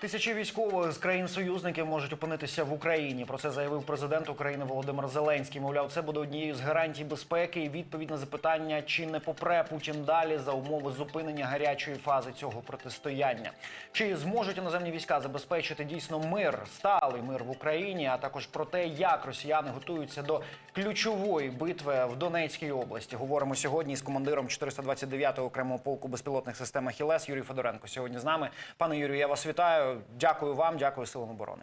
Тисячі військових з країн-союзників можуть опинитися в Україні. Про це заявив президент України Володимир Зеленський. Мовляв, це буде однією з гарантій безпеки і відповідь на запитання, чи не попре Путін далі за умови зупинення гарячої фази цього протистояння. Чи зможуть іноземні війська забезпечити дійсно мир, сталий мир в Україні, а також про те, як росіяни готуються до ключової битви в Донецькій області. Говоримо сьогодні з командиром 429-го окремого полку безпілотних систем «Ахілес» Юрій Федоренко. Сьогодні з нами. Пане Юрію, я вас вітаю. Дякую вам, дякую силам оборони.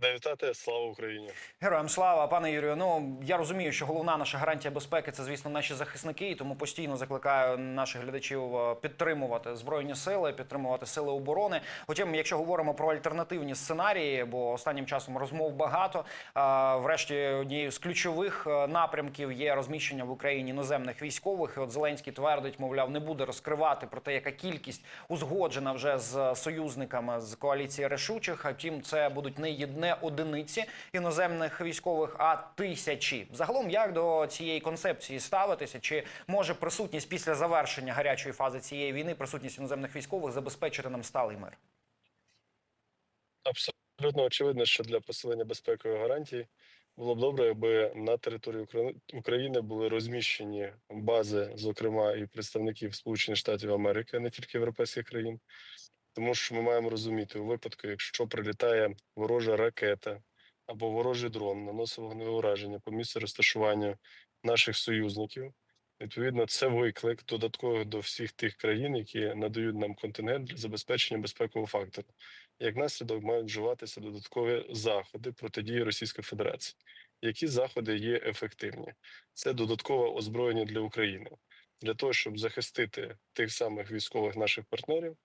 Ради вітати, слава Україні! Героям слава, пане Юрію. Ну я розумію, що головна наша гарантія безпеки це, звісно, наші захисники, і тому постійно закликаю наших глядачів е, підтримувати збройні сили, підтримувати сили оборони. Утім, якщо говоримо про альтернативні сценарії, бо останнім часом розмов багато. е, Врешті однією з ключових е, напрямків є розміщення в Україні іноземних військових. І от Зеленський твердить, мовляв, не буде розкривати про те, яка кількість узгоджена вже з союзниками з коаліції рішучих. А втім, це будуть не єдне не одиниці іноземних військових, а тисячі. Загалом, як до цієї концепції ставитися? Чи може присутність після завершення гарячої фази цієї війни, присутність іноземних військових забезпечити нам сталий мир? Абсолютно очевидно, що для посилення безпекової гарантії було б добре, аби на території України були розміщені бази, зокрема і представників Сполучених Штатів Америки, не тільки європейських країн. Тому що ми маємо розуміти у випадку, якщо прилітає ворожа ракета або ворожий дрон, наносить вогневе ураження по місцю розташування наших союзників. Відповідно, це виклик додатково до всіх тих країн, які надають нам контингент для забезпечення безпекового фактору. Як наслідок мають вживатися додаткові заходи протидії Російської Федерації. Які заходи є ефективні? Це додаткове озброєння для України для того, щоб захистити тих самих військових наших партнерів.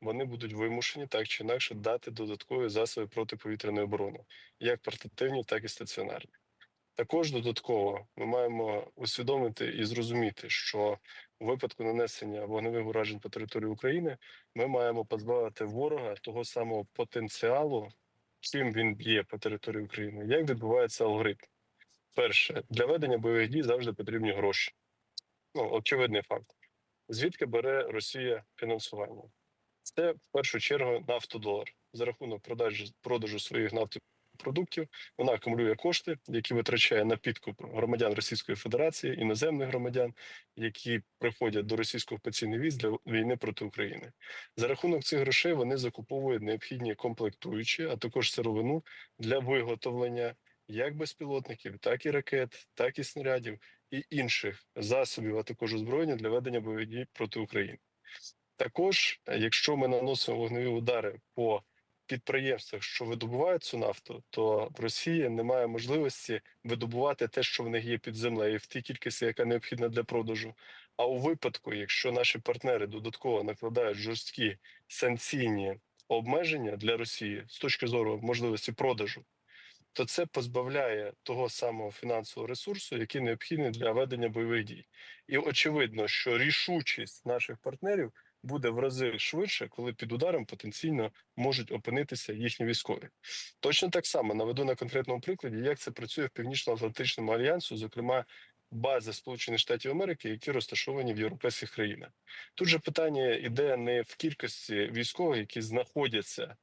Вони будуть вимушені так чи інакше дати додаткові засоби протиповітряної оборони, як портативні, так і стаціонарні. Також додатково ми маємо усвідомити і зрозуміти, що у випадку нанесення вогневих уражень по території України ми маємо позбавити ворога того самого потенціалу, чим він б'є по території України. Як відбувається алгоритм? Перше, для ведення бойових дій завжди потрібні гроші. Ну, очевидний факт. Звідки бере Росія фінансування? Це в першу чергу нафтодолар за рахунок продажу продажу своїх нафтопродуктів. Вона акумулює кошти, які витрачає на підкуп громадян Російської Федерації, іноземних громадян, які приходять до російського окупаційних військ для війни проти України. За рахунок цих грошей вони закуповують необхідні комплектуючі, а також сировину для виготовлення як безпілотників, так і ракет, так і снарядів і інших засобів, а також озброєння для ведення бойових дій проти України. Також, е, якщо ми наносимо вогневі удари по підприємствах, що видобувають цю нафту, то в Росії немає можливості видобувати те, що в них є під землею, в тій кількості, яка необхідна для продажу. А у випадку, якщо наші партнери додатково накладають жорсткі санкційні обмеження для Росії з точки зору можливості продажу, то це позбавляє того самого фінансового ресурсу, який необхідний для ведення бойових дій. І очевидно, що рішучість наших партнерів буде в рази швидше, коли під ударом потенційно можуть опинитися їхні військові. Точно так само наведу на конкретному прикладі, як це працює в Північно-Атлантичному альянсу, зокрема бази Сполучених Штатів Америки, які розташовані в європейських країнах. Тут же питання йде не в кількості військових, які знаходяться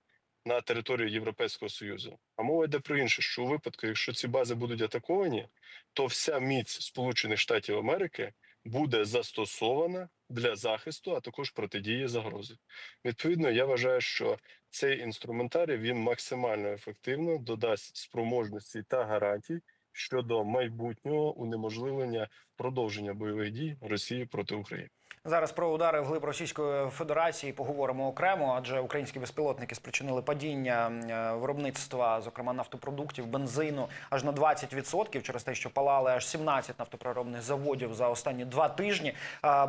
на території Європейського союзу, а мова йде про інше, що у випадку, якщо ці бази будуть атаковані, то вся міць Сполучених Штатів Америки буде застосована для захисту, а також протидії загрози. Відповідно, я вважаю, що цей інструментарій він максимально ефективно додасть спроможності та гарантій щодо майбутнього унеможливлення продовження бойових дій Росії проти України. Зараз про удари вглиб Російської Федерації поговоримо окремо, адже українські безпілотники спричинили падіння е, виробництва, зокрема нафтопродуктів, бензину, аж на 20% через те, що палали аж 17 нафтопереробних заводів за останні два тижні.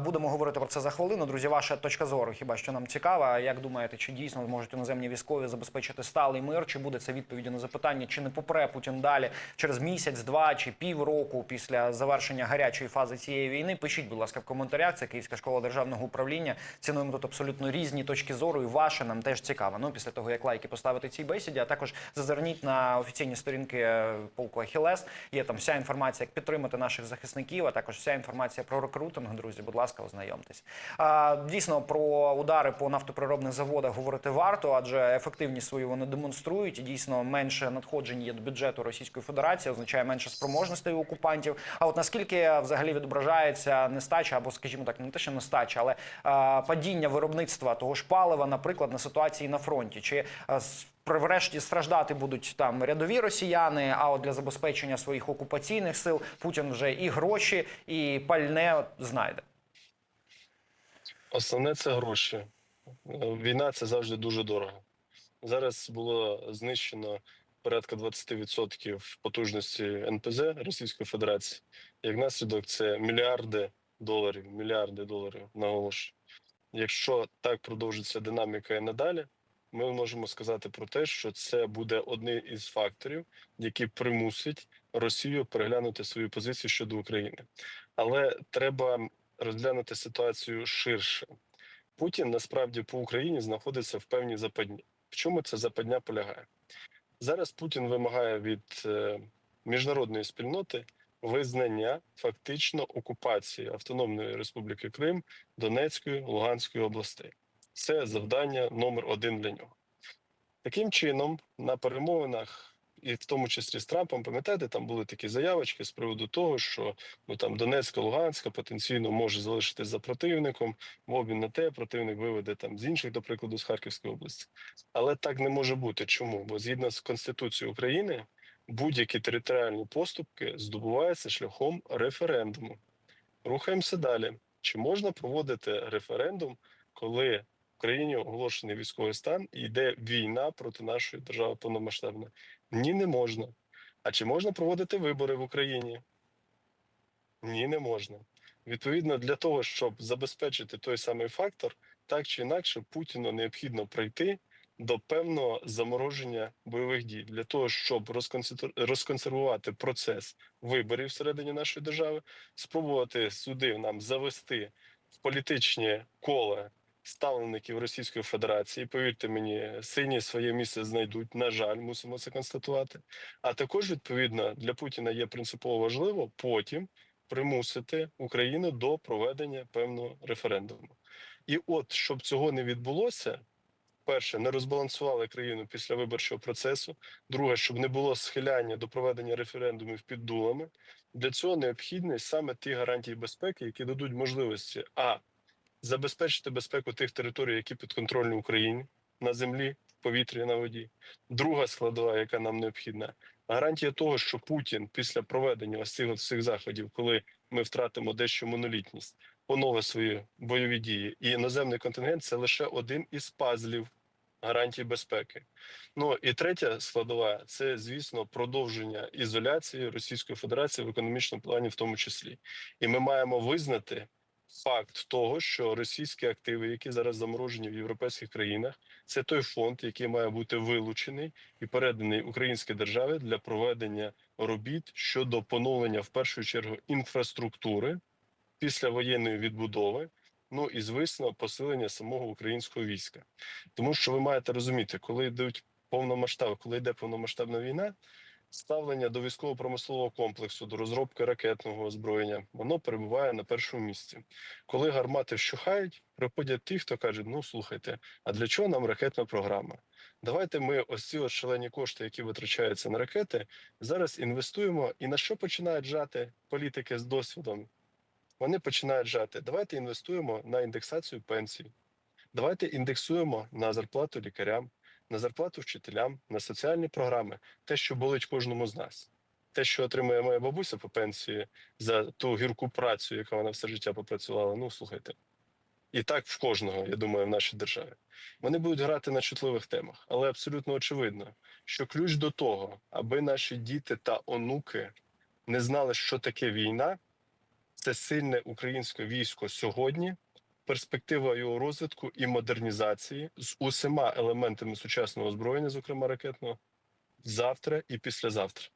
Будемо говорити про це за хвилину. Друзі, ваша точка зору хіба що нам цікава? Як думаєте, чи дійсно зможуть іноземні військові забезпечити сталий мир? Чи буде це відповіді на запитання, чи не попре Путін далі через місяць, два чи півроку після завершення гарячої фази цієї війни? Пишіть, будь ласка, в коментарях. Це Київська школа державного управління. Цінуємо тут абсолютно різні точки зору, і ваше нам теж цікаво. Ну, після того, як лайки поставити цій бесіді, а також зазирніть на офіційні сторінки е, полку Ахілес. Є там вся інформація, як підтримати наших захисників, а також вся інформація про рекрутинг. Друзі, будь ласка, ознайомтесь. Дійсно, про удари по нафтоприробних заводах говорити варто, адже ефективність свою вони демонструють. Дійсно менше надходжень є до бюджету Російської Федерації, означає менше спроможностей окупантів. А от наскільки взагалі відображається нестача, або, скажімо так, не те, що нестача, але а, падіння виробництва того ж палива, наприклад, на ситуації на фронті, чи с- Врешті страждати будуть там рядові росіяни. А от для забезпечення своїх окупаційних сил Путін вже і гроші, і пальне знайде. Основне це гроші. Е, Війна це завжди дуже дорого. Зараз було знищено порядка 20% потужності НПЗ Російської Федерації. Як наслідок, це мільярди доларів, мільярди доларів наголошую. Якщо так продовжиться динаміка і надалі, ми можемо сказати про те, що це буде одним із факторів, який примусить Росію переглянути свою позицію щодо України. Але треба розглянути ситуацію ширше. Путін насправді по Україні знаходиться в певній западні. В чому ця западня полягає? Зараз Путін вимагає від е, міжнародної спільноти визнання фактично окупації Автономної Республіки Крим, Донецької, Луганської областей. Це завдання номер один для нього. Таким чином, на перемовинах, і в тому числі з Трампом, пам'ятаєте, там були такі заявочки з приводу того, що ну там Донецька, Луганська потенційно може залишитись за противником в обмін на те, противник виведе там з інших, до прикладу, з Харківської області. Але так не може бути. Чому? Бо згідно з Конституцією України будь-які територіальні поступки здобуваються шляхом референдуму. Рухаємося далі. Чи можна проводити референдум, коли в країні оголошений військовий стан і йде війна проти нашої держави повномасштабної? Ні, не можна. А чи можна проводити вибори в Україні? Ні, не можна. Відповідно, для того, щоб забезпечити той самий фактор, так чи інакше, Путіну необхідно пройти до певного замороження бойових дій для того, щоб розконсервувати процес виборів всередині нашої держави, спробувати сюди нам завести в політичні кола ставлеників Російської Федерації. Повірте мені, сині своє місце знайдуть. На жаль, мусимо це констатувати. А також відповідно для Путіна є принципово важливо потім примусити Україну до проведення певного референдуму. І от щоб цього не відбулося. Перше, не розбалансували країну після виборчого процесу. Друге, щоб не було схиляння до проведення референдумів під дулами. Для цього необхідні саме ті гарантії безпеки, які дадуть можливості а забезпечити безпеку тих територій, які підконтрольні Україні на землі, в повітрі, на воді. Друга складова, яка нам необхідна, гарантія того, що Путін після проведення ось цих всіх заходів, коли ми втратимо дещо монолітність, поновить свої бойові дії, і іноземний контингент це лише один із пазлів гарантій безпеки. Ну і третя складова це, звісно, продовження ізоляції Російської Федерації в економічному плані, в тому числі. І ми маємо визнати факт того, що російські активи, які зараз заморожені в європейських країнах, це той фонд, який має бути вилучений і переданий українській державі для проведення робіт щодо поновлення в першу чергу інфраструктури після воєнної відбудови. Ну і звісно, посилення самого українського війська, тому що ви маєте розуміти, коли йдуть повномасштаб, коли йде повномасштабна війна, ставлення до військово-промислового комплексу, до розробки ракетного озброєння, воно перебуває на першому місці. Коли гармати вщухають, приходять ті, хто каже: ну слухайте, а для чого нам ракетна програма? Давайте ми ось ці шалені кошти, які витрачаються на ракети, зараз інвестуємо. І на що починають жати політики з досвідом? Вони починають жати. Давайте інвестуємо на індексацію пенсій. Давайте індексуємо на зарплату лікарям, на зарплату вчителям, на соціальні програми, те, що болить кожному з нас. Те, що отримує моя бабуся по пенсії за ту гірку працю, яку вона все життя попрацювала. Ну слухайте, і так в кожного, я думаю, в нашій державі. Вони будуть грати на чутливих темах, але абсолютно очевидно, що ключ до того, аби наші діти та онуки не знали, що таке війна, це сильне українське військо сьогодні, перспектива його розвитку і модернізації з усіма елементами сучасного озброєння, зокрема ракетного, завтра і післязавтра.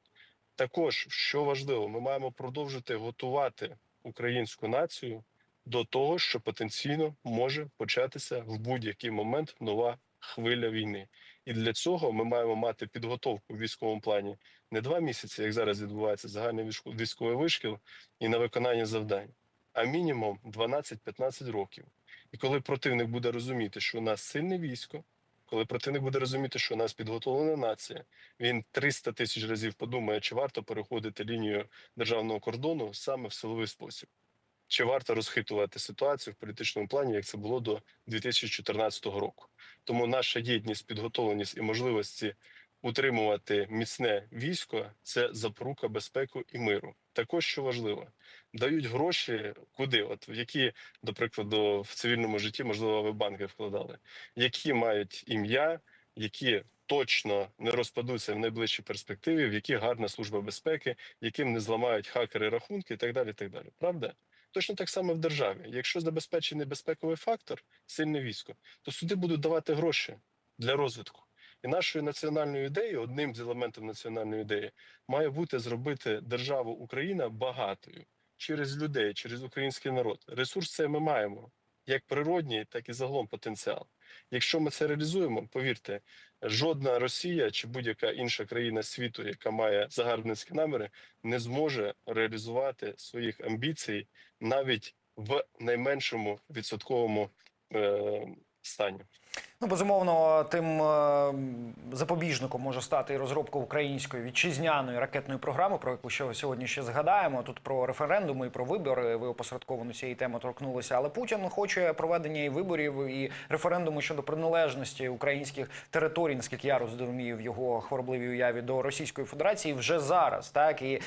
Також що важливо, ми маємо продовжити готувати українську націю до того, що потенційно може початися в будь-який момент нова хвиля війни. І для цього ми маємо мати підготовку в військовому плані не два місяці, як зараз відбувається загальний військовий вишкіл, і на виконання завдань, а мінімум 12-15 років. І коли противник буде розуміти, що у нас сильне військо, коли противник буде розуміти, що у нас підготовлена нація, він 300 тисяч разів подумає, чи варто переходити лінію державного кордону саме в силовий спосіб. Чи варто розхитувати ситуацію в політичному плані, як це було до 2014 року? Тому наша єдність, підготовленість і можливості утримувати міцне військо це запорука безпеки і миру. Також що важливо, дають гроші куди? От в які, до прикладу, в цивільному житті можливо ви банки вкладали, які мають ім'я, які точно не розпадуться в найближчій перспективі, в які гарна служба безпеки, яким не зламають хакери рахунки, і так далі. і Так далі. Правда? Точно так само в державі. Якщо забезпечений безпековий фактор, сильне військо, то суди будуть давати гроші для розвитку. І нашою національною ідеєю, одним з елементів національної ідеї, має бути зробити державу Україна багатою через людей, через український народ. Ресурс це ми маємо як природній, так і загалом потенціал. Якщо ми це реалізуємо, повірте, жодна Росія чи будь-яка інша країна світу, яка має загарбницькі наміри, не зможе реалізувати своїх амбіцій навіть в найменшому відсотковому е, стані. Ну, безумовно, тим е, запобіжником може стати і розробка української вітчизняної ракетної програми, про яку ще сьогодні ще згадаємо. Тут про референдуми і про вибори. Ви опосередковано цієї теми торкнулися. Але Путін хоче проведення і виборів, і референдуму щодо приналежності українських територій, наскільки я розумію, в його хворобливій уяві до Російської Федерації вже зараз. Так і е,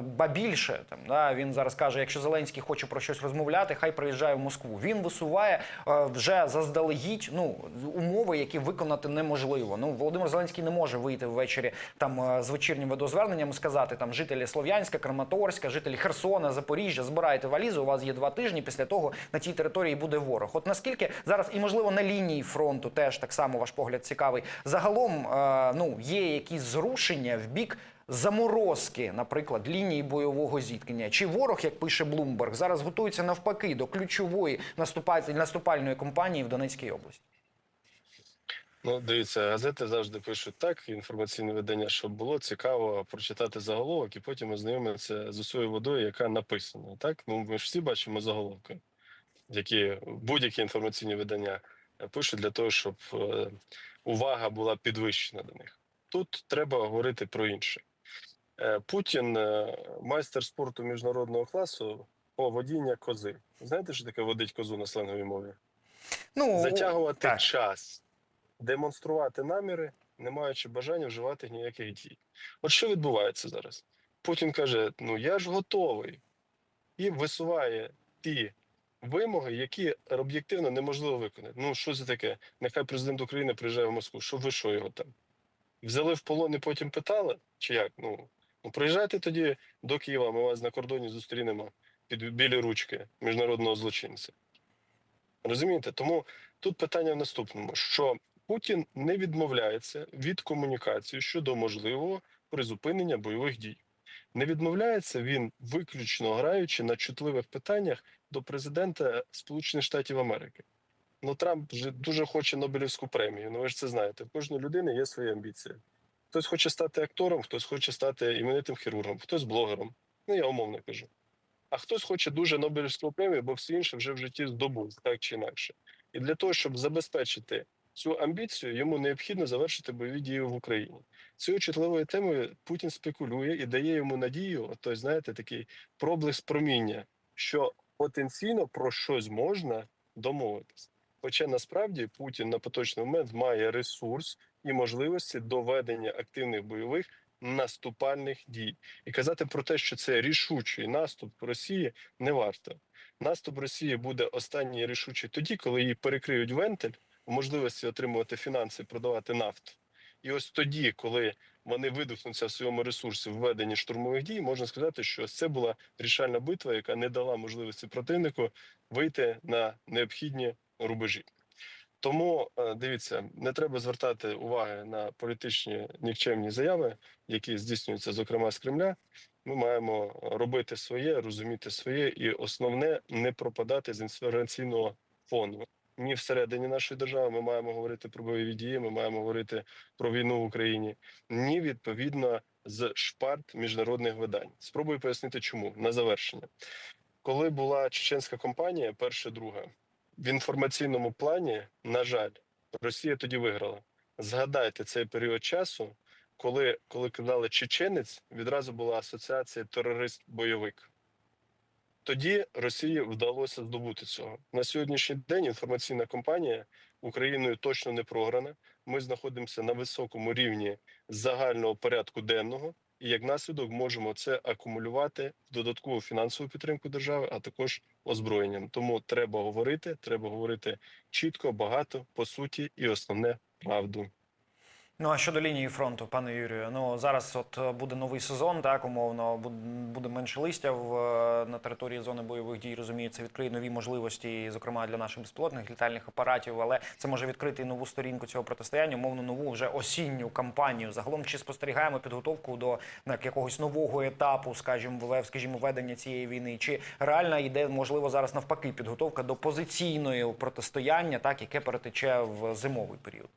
ба більше там да він зараз каже: якщо Зеленський хоче про щось розмовляти, хай приїжджає в Москву. Він висуває е, вже заздалегідь. Ну умови, які виконати неможливо. Ну Володимир Зеленський не може вийти ввечері там е, з вечірнім водозверненням і сказати там жителі Слов'янська, Краматорська, жителі Херсона, Запоріжжя, збирайте валізи. У вас є два тижні. Після того на тій території буде ворог. От наскільки зараз і можливо на лінії фронту теж так само ваш погляд цікавий. Загалом е, ну є якісь зрушення в бік. Заморозки, наприклад, лінії бойового зіткнення, чи ворог, як пише Блумберг, зараз готується навпаки до ключової наступаль- наступальної кампанії в Донецькій області. Ну, дивіться, газети завжди пишуть так, інформаційне видання, щоб було цікаво прочитати заголовок і потім ознайомитися з усією водою, яка написана. Так, ну ми ж всі бачимо заголовки, які будь-які інформаційні видання е, пишуть для того, щоб е, увага була підвищена до них. Тут треба говорити про інше. Е, Путін майстер спорту міжнародного класу по водіння кози. Знаєте, що таке водить козу на сленговій мові? Ну Затягувати так. час, демонструвати наміри, не маючи бажання вживати ніяких дій. От що відбувається зараз? Путін каже: ну я ж готовий, і висуває ті вимоги, які об'єктивно неможливо виконати. Ну, що це таке? Нехай президент України приїжджає в Москву. Що ви що його там? Взяли в полон і потім питали? Чи як? Ну, ну приїжджайте тоді до Києва, ми вас на кордоні зустрінемо під білі ручки міжнародного злочинця. Розумієте? Тому тут питання в наступному: що Путін не відмовляється від комунікації щодо можливого призупинення бойових дій. Не відмовляється він виключно граючи на чутливих питаннях до президента Сполучених Штатів Америки. Ну, Трамп вже дуже хоче Нобелівську премію. Ну ви ж це знаєте. В кожної людини є свої амбіції. Хтось хоче стати актором, хтось хоче стати іменитим хірургом, хтось блогером. Ну я умовно кажу. А хтось хоче дуже Нобелівську премію, бо всі інші вже в житті здобув, так чи інакше. І для того, щоб забезпечити цю амбіцію, йому необхідно завершити бойові дії в Україні. Цією чутливою темою Путін спекулює і дає йому надію, тобто, знаєте, такий проблиск проміння, що потенційно про щось можна домовитися. Хоча насправді Путін на поточний момент має ресурс і можливості до ведення активних бойових наступальних дій, і казати про те, що це рішучий наступ Росії, не варто. Наступ Росії буде останній рішучий тоді, коли її перекриють вентиль можливості отримувати фінанси, продавати нафту. І ось тоді, коли вони видихнуться в своєму ресурсі в веденні штурмових дій, можна сказати, що це була рішальна битва, яка не дала можливості противнику вийти на необхідні рубежі. Тому е, дивіться, не треба звертати уваги на політичні нікчемні заяви, які здійснюються, зокрема з Кремля. Ми маємо робити своє, розуміти своє, і основне не пропадати з інформаційного фону. Ні всередині нашої держави ми маємо говорити про бойові дії, ми маємо говорити про війну в Україні, ні відповідно з шпарт міжнародних видань. Спробую пояснити, чому на завершення, коли була чеченська компанія, перша друга в інформаційному плані, на жаль, Росія тоді виграла. Згадайте цей період часу, коли, коли казали чеченець, відразу була асоціація терорист-бойовик. Тоді Росії вдалося здобути цього. На сьогоднішній день інформаційна кампанія Україною точно не програна. Ми знаходимося на високому рівні загального порядку денного, і як наслідок можемо це акумулювати в додаткову фінансову підтримку держави, а також озброєнням. Тому треба говорити, треба говорити чітко, багато, по суті, і основне правду. Ну а щодо лінії фронту, пане Юрію, ну зараз от е, буде новий сезон, так умовно, буд- буде менше листя в е, на території зони бойових дій. Розумію, це відкриє нові можливості, зокрема для наших безпілотних літальних апаратів. Але це може відкрити нову сторінку цього протистояння, умовно нову вже осінню кампанію. Загалом чи спостерігаємо підготовку до як якогось нового етапу, скажімо, ве- скажімо, ведення цієї війни, чи реальна йде можливо зараз навпаки підготовка до позиційної протистояння, так яке перетече в зимовий період.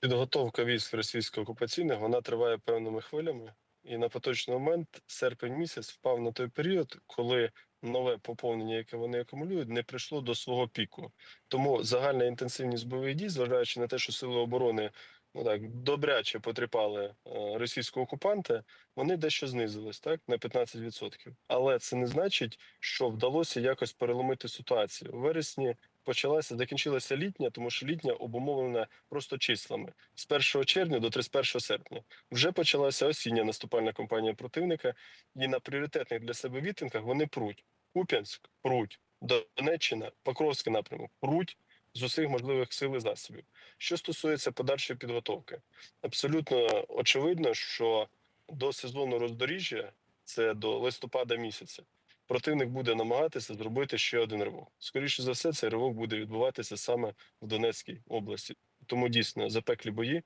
Підготовка військ російсько окупаційних вона триває певними хвилями, і на поточний момент серпень місяць впав на той період, коли нове поповнення, яке вони акумулюють, не прийшло до свого піку. Тому загальна інтенсивність бойових дій, зважаючи на те, що сили оборони ну так добряче потріпали е, російського окупанта, вони дещо знизились так на 15%. Але це не значить, що вдалося якось переломити ситуацію. У вересні почалася, закінчилася літня, тому що літня обумовлена просто числами з 1 червня до 31 серпня. Вже почалася осіння наступальна кампанія противника, і на пріоритетних для себе відтинках вони пруть. Куп'янськ пруть, Донеччина, Покровський напрямок пруть з усіх можливих сил і засобів. Що стосується подальшої підготовки, абсолютно очевидно, що до сезону роздоріжжя, це до листопада місяця, противник буде намагатися зробити ще один ривок. Скоріше за все, цей ривок буде відбуватися саме в Донецькій області. Тому дійсно запеклі бої,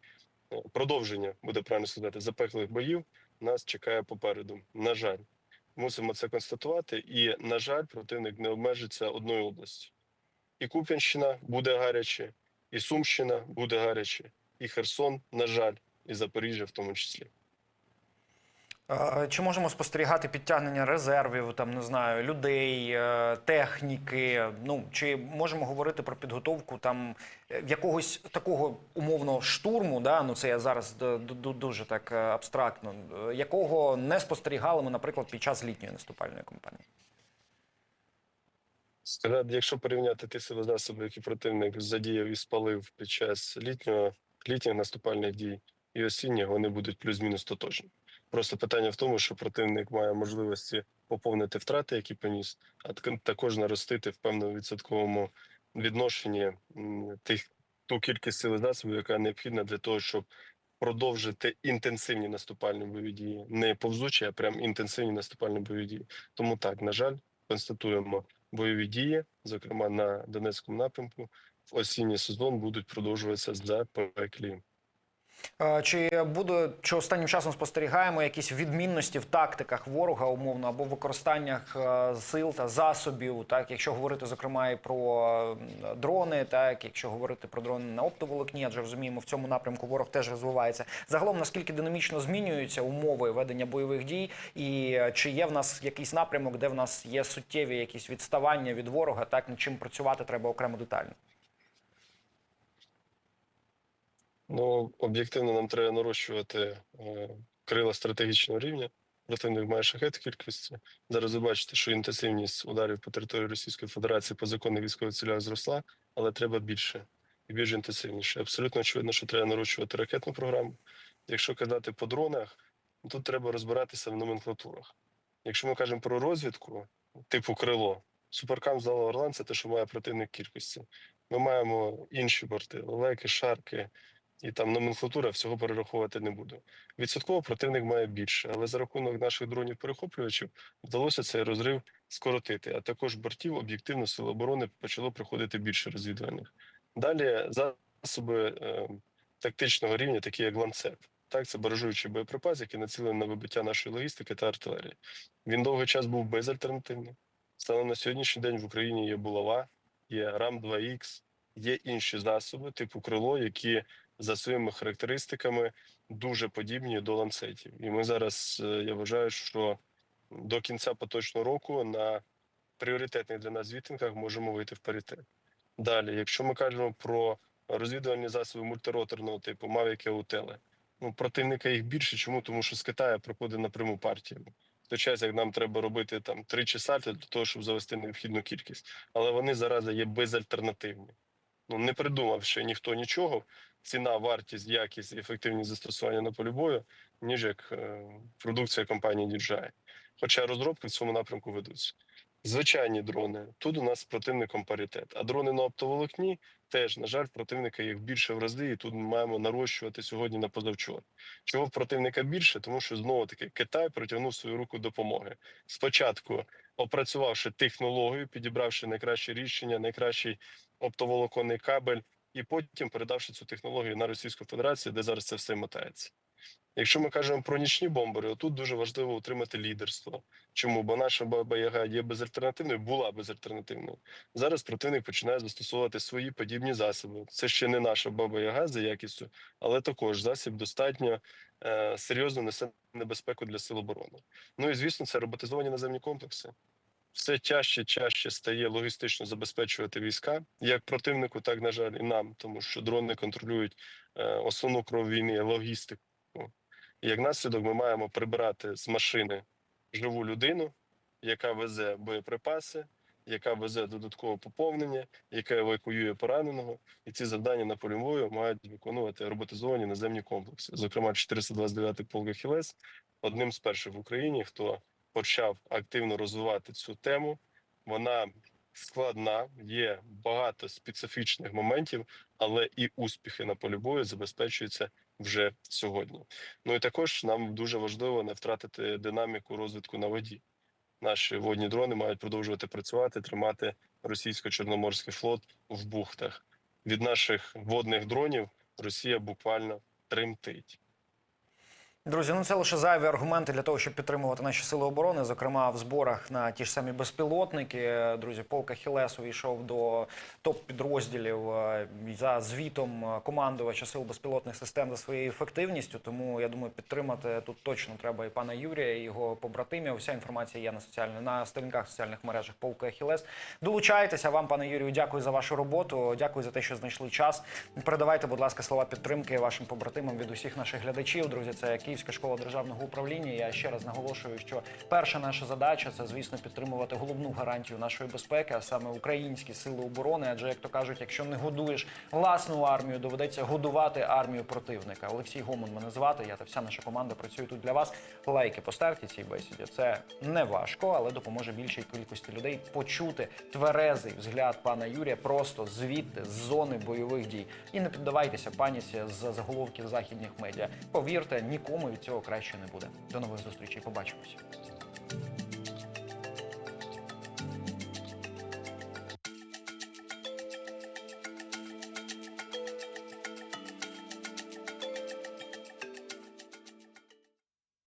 е, продовження буде правильно сказати, запеклих боїв нас чекає попереду. На жаль, мусимо це констатувати. І на жаль, противник не обмежиться одною областю. І Куп'янщина буде гаряче, і Сумщина буде гаряче, і Херсон, на жаль, і Запоріжжя в тому числі. Е, Чи можемо спостерігати підтягнення резервів, там не знаю, людей, е, техніки? Ну чи можемо говорити про підготовку там е, якогось такого умовного штурму? Да? Ну це я зараз дуже так абстрактно, якого не спостерігали ми, наприклад, під час літньої наступальної кампанії? Сказати, якщо порівняти ті сили засоби, які противник задіяв і спалив під час літнього літніх наступальних дій і осінніх, вони будуть плюс-мінус тотожні. Просто питання в тому, що противник має можливості поповнити втрати, які поніс, а також наростити в певному відсотковому відношенні тих ту кількість сили засобів, яка необхідна для того, щоб продовжити інтенсивні наступальні бойові дії, не повзучі, а прям інтенсивні наступальні бойові дії. Тому так, на жаль, констатуємо бойові дії, зокрема на Донецькому напрямку, в осінній сезон будуть продовжуватися запеклі. Е, Чи буде чи останнім часом спостерігаємо якісь відмінності в тактиках ворога, умовно, або в використаннях е, сил та засобів, так якщо говорити зокрема і про е, дрони, так якщо говорити про дрони на оптоволокні, адже розуміємо, в цьому напрямку ворог теж розвивається. Загалом наскільки динамічно змінюються умови ведення бойових дій, і е, чи є в нас якийсь напрямок, де в нас є суттєві якісь відставання від ворога, так над чим працювати треба окремо детально. Ну, об'єктивно, нам треба нарощувати е, крила стратегічного рівня. Противник має шахет кількості. Зараз ви бачите, що інтенсивність ударів по території Російської Федерації по законних військових цілях зросла, але треба більше і більш інтенсивніше. Абсолютно очевидно, що треба нарощувати ракетну програму. Якщо казати по дронах, тут треба розбиратися в номенклатурах. Якщо ми кажемо про розвідку, типу крило, суперкам з Орлан це те, що має противник кількості. Ми маємо інші борти, лелеки, шарки, і там номенклатура всього перераховувати не буду. Відсотково противник має більше, але за рахунок наших дронів перехоплювачів вдалося цей розрив скоротити. А також бортів об'єктивно сил оборони почало приходити більше розвідувальних. Далі засоби е, тактичного рівня, такі як ланцет. Так, це баражуючий боєприпас, який націлений на вибиття нашої логістики та артилерії. Він довгий час був безальтернативним. Станом на сьогоднішній день в Україні є булава, є РАМ-2Х, є інші засоби, типу крило, які за своїми характеристиками дуже подібні до ланцетів. І ми зараз, е, я вважаю, що до кінця поточного року на пріоритетних для нас звітинках можемо вийти в паритет. Далі, якщо ми кажемо про розвідувальні засоби мультироторного типу Mavic і Аутели, ну противника їх більше. Чому? Тому що з Китаю приходить напряму партіями. В той час, як нам треба робити там тричі сальто для того, щоб завести необхідну кількість, але вони зараза є безальтернативні. Ну не придумав ще ніхто нічого. Ціна, вартість, якість і ефективність застосування на полі бою, ніж як е, продукція компанії DJI. Хоча розробки в цьому напрямку ведуться. Звичайні дрони тут у нас з противником паритет. А дрони на оптоволокні теж, на жаль, противника їх більше в рази, і тут ми маємо нарощувати сьогодні на позавчора. Чого противника більше? Тому що знову таки Китай протягнув свою руку допомоги. Спочатку опрацювавши технологію, підібравши найкраще рішення, найкращий оптоволоконний кабель, і потім передавши цю технологію на Російську Федерацію, де зараз це все мотається. Якщо ми кажемо про нічні бомбери, тут дуже важливо утримати лідерство. Чому? Бо наша баба Яга є безальтернативною, була безальтернативною. Зараз противник починає застосовувати свої подібні засоби. Це ще не наша баба Яга за якістю, але також засіб достатньо е, серйозно несе небезпеку для сил оборони. Ну і звісно, це роботизовані наземні комплекси. Все чаще чаще стає логістично забезпечувати війська як противнику, так на жаль, і нам, тому що дрони контролюють е, основну кров війни логістику. Як наслідок, ми маємо прибирати з машини живу людину, яка везе боєприпаси, яка везе додаткове поповнення, яка евакуює пораненого, і ці завдання на полі бою мають виконувати роботизовані наземні комплекси. Зокрема, 429-й полк Ахілес одним з перших в Україні, хто почав активно розвивати цю тему. Вона складна, є багато специфічних моментів, але і успіхи на полі бою забезпечуються вже сьогодні. Ну і також нам дуже важливо не втратити динаміку розвитку на воді. Наші водні дрони мають продовжувати працювати, тримати російсько-чорноморський флот в бухтах. Від наших водних дронів Росія буквально тремтить. Друзі, ну це лише зайві аргументи для того, щоб підтримувати наші сили оборони, зокрема в зборах на ті ж самі безпілотники. Друзі, полк Ахілес увійшов до топ-підрозділів е, за звітом командувача сил безпілотних систем за своєю ефективністю. Тому я думаю, підтримати тут точно треба і пана Юрія, і його побратимів. Вся інформація є на соціальних на сторінках соціальних мережах полку Ахілес. Долучайтеся вам, пане Юрію. Дякую за вашу роботу. Дякую за те, що знайшли час. Передавайте, будь ласка, слова підтримки вашим побратимам від усіх наших глядачів. Друзі, це Київська школа державного управління. Я ще раз наголошую, що перша наша задача це, звісно, підтримувати головну гарантію нашої безпеки, а саме українські сили оборони. Адже, як то кажуть, якщо не годуєш власну армію, доведеться годувати армію противника. Олексій Гомон мене звати. Я та вся наша команда працює тут для вас. Лайки поставте цій бесіді. Це не важко, але допоможе більшій кількості людей почути тверезий взгляд пана Юрія просто звідти з зони бойових дій. І не піддавайтеся паніці з заголовків західних медіа. Повірте, нікому від цього краще не буде. До нових зустрічей. Побачимось.